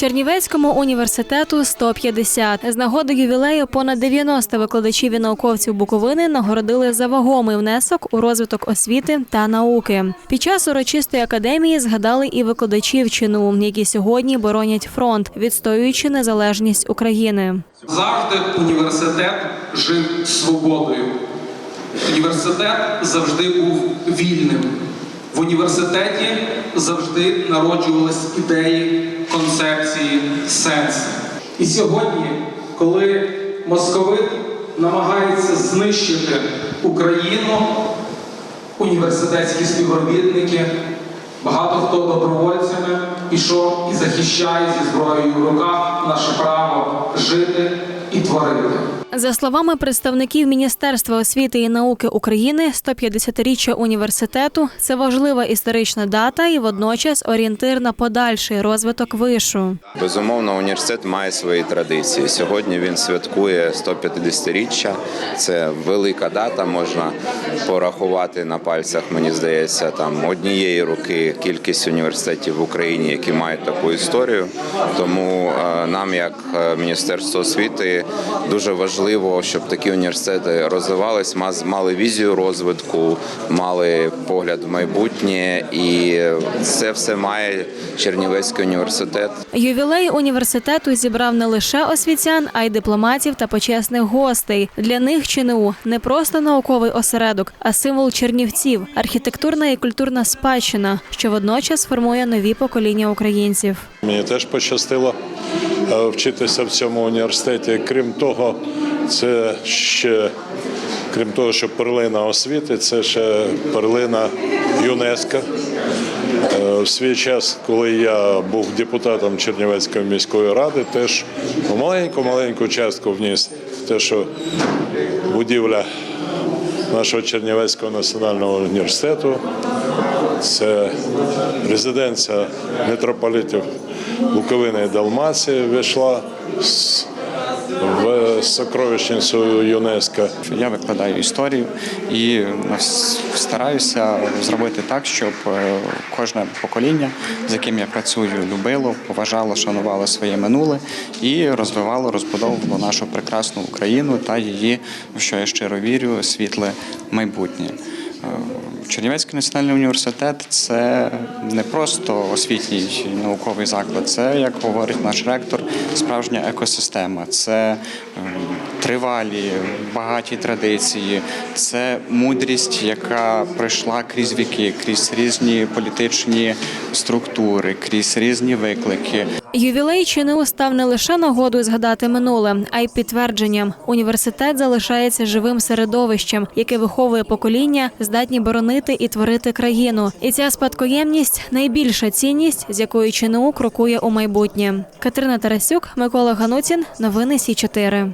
Чернівецькому університету 150. З нагоди ювілею понад 90 викладачів і науковців Буковини нагородили за вагомий внесок у розвиток освіти та науки. Під час урочистої академії згадали і викладачів ЧНУ, які сьогодні боронять фронт, відстоюючи незалежність України. Завжди університет жив свободою. Університет завжди був вільним. В університеті завжди народжувались ідеї, концепції, сенсу. І сьогодні, коли московит намагається знищити Україну, університетські співробітники, багато хто добровольцями пішов і захищає зі зброєю в руках наше право жити і творити. За словами представників Міністерства освіти і науки України, 150-річчя університету це важлива історична дата і водночас орієнтир на подальший розвиток вишу. Безумовно, університет має свої традиції. Сьогодні він святкує 150-річчя. Це велика дата. Можна порахувати на пальцях, мені здається, там однієї руки кількість університетів в Україні, які мають таку історію. Тому е, нам, як е, Міністерство освіти, дуже важливо, щоб такі університети розвивались, мали візію розвитку, мали погляд в майбутнє, і це все має Чернівецький університет. Ювілей університету зібрав не лише освітян, а й дипломатів та почесних гостей. Для них ЧНУ не просто науковий осередок, а символ чернівців, архітектурна і культурна спадщина, що водночас формує нові покоління українців. Мені теж пощастило е, вчитися в цьому університеті. Крім того, це ще крім того, що перлина освіти, це ще перлина ЮНЕСКО. Е, В свій час, коли я був депутатом Чернівецької міської ради, теж маленьку-маленьку частку вніс те, що будівля нашого Чернівецького національного університету це резиденція митрополитів Буковини і Далмації вийшла в сокровищницю ЮНЕСКО. Я викладаю історію і стараюся зробити так, щоб е, кожне покоління, з яким я працюю, любило, поважало, шанувало своє минуле і розвивало, розбудовувало нашу прекрасну Україну та її, в що я щиро вірю, світле майбутнє. Чернівецький національний університет це не просто освітній науковий заклад, це, як говорить наш ректор, справжня екосистема. Це ем, тривалі, багаті традиції, це мудрість, яка пройшла крізь віки, крізь різні політичні структури, крізь різні виклики. Ювілей ЧНУ став не лише нагодою згадати минуле, а й підтвердженням. Університет залишається живим середовищем, яке виховує покоління, здатні боронити і творити країну. І ця спадкоємність найбільша цінність, з якою ЧНУ крокує у майбутнє. Катерина Тарасюк, Микола Ганутін, новини Сі 4